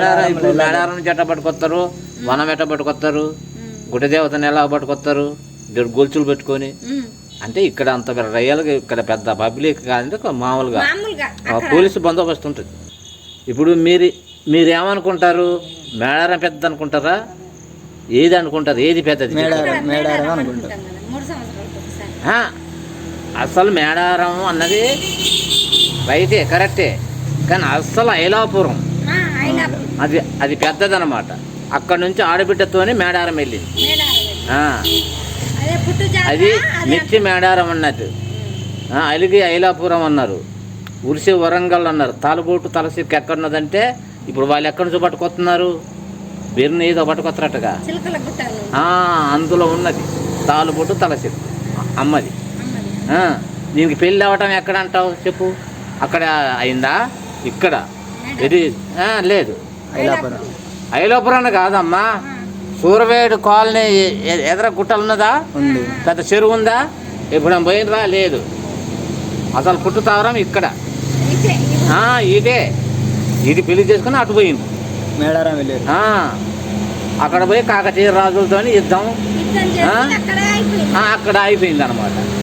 మేడారం ఇప్పుడు మేడారం నుంచి ఎట్ట పట్టుకొస్తారు? వనం ఎట్ట పట్టుకొస్తారు? గుడి దేవతని ఎలా పట్టుకొస్తారు? గొలుసులు పెట్టుకొని. అంటే ఇక్కడ అంత రియల్గా ఇక్కడ పెద్ద పబ్లిక్ కాదంటే ఒక మామూలుగా. పోలీసు బందోబస్తు ఉంటుంది. ఇప్పుడు మీరు మీరు ఏమనుకుంటారు మేడారం పెద్ద అనుకుంటారా? ఏది అనుకుంటారు? ఏది పెద్దది? అసలు మేడారం అన్నది రైతే కరెక్టే. కానీ అసలు ఐలాపురం. ఆ, ఐలాపురం అది అది పెద్దదన్నమాట అక్కడ నుంచి ఆడబిడ్డతోనే మేడారం వెళ్ళింది. అదే నిత్య మేడారం అన్నట్టు. ఆ, అలిగి ఐలాపురం అన్నారు. ఉరిసి వరంగల్ అన్నారు. తాలుబోటు తలసిక్కి ఎక్కడున్నదంటే ఇప్పుడు వాళ్ళు ఎక్కడి నుంచి పట్టుకొస్తున్నారు? బిర్ని ఏదో పట్టుకొస్తారటగా. ఆ, అందులో ఉన్నది. తాలుబోటు తలసిక్కు అమ్మది. దీనికి పెళ్ళి అవ్వటం ఎక్కడ అంటావు? చెప్పు. అక్కడ అయిందా? ఇక్కడ. ఇది లేదు. ఐలాపురం. ఐలోపురం కాదమ్మా. సూరవేడు కాలనీ ఎదర గుట్టలు ఉన్నదా? ఉంది. పెద్ద చెరువు ఉందా? ఇప్పుడు పోయినరా లేదు. అసలు పుట్టుతావరం ఇక్కడ. ఇదే ఇదే. పెళ్ళి చేసుకుని అటు పోయింది. మేడారం వెళ్ళారు ఆ, అక్కడ పోయి కాకతీయ రాజులతో యుద్ధం. అక్కడ అయిపోయింది. అనమాట